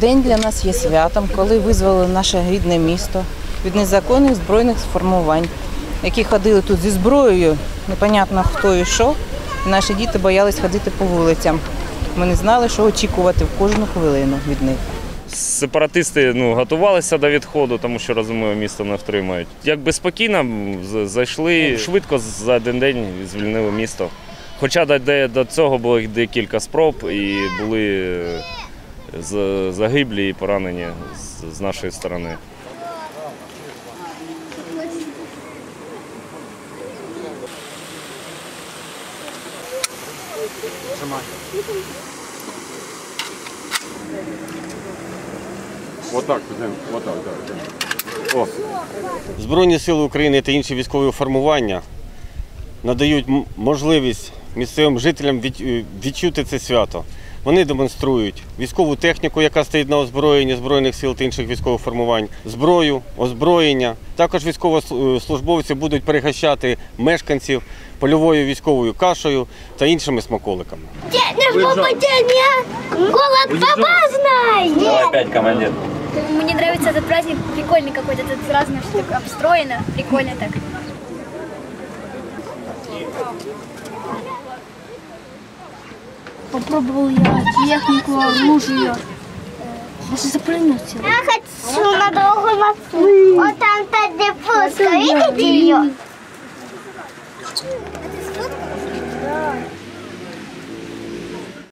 день для нас є святом, коли визволили наше рідне місто від незаконних збройних сформувань, які ходили тут зі зброєю, непонятно хто і що. Наші діти боялись ходити по вулицям. Ми не знали, що очікувати в кожну хвилину від них. Сепаратисти ну, готувалися до відходу, тому що розумію, місто не втримають. Якби спокійно зайшли швидко за один день звільнили місто. Хоча до, цього було декілька спроб і були загиблі і поранені з, нашої сторони. Вот так, вот так, Збройні сили України та інші військові формування надають можливість місцевим жителям е, відчути це свято. Вони демонструють військову техніку, яка стоїть на озброєнні Збройних сил та інших військових формувань, зброю, озброєння. Також військовослужбовці будуть перегощати мешканців польовою військовою кашею та іншими смаколиками. Голод папа знает! Опять командир. Мне нравится этот праздник, прикольный какой-то, тут разно все так обстроено, прикольно так. Попробовал я технику, оружие. Даже запрыгнуть. Я хочу на долгую машину. Вот там та девушка, видите ее?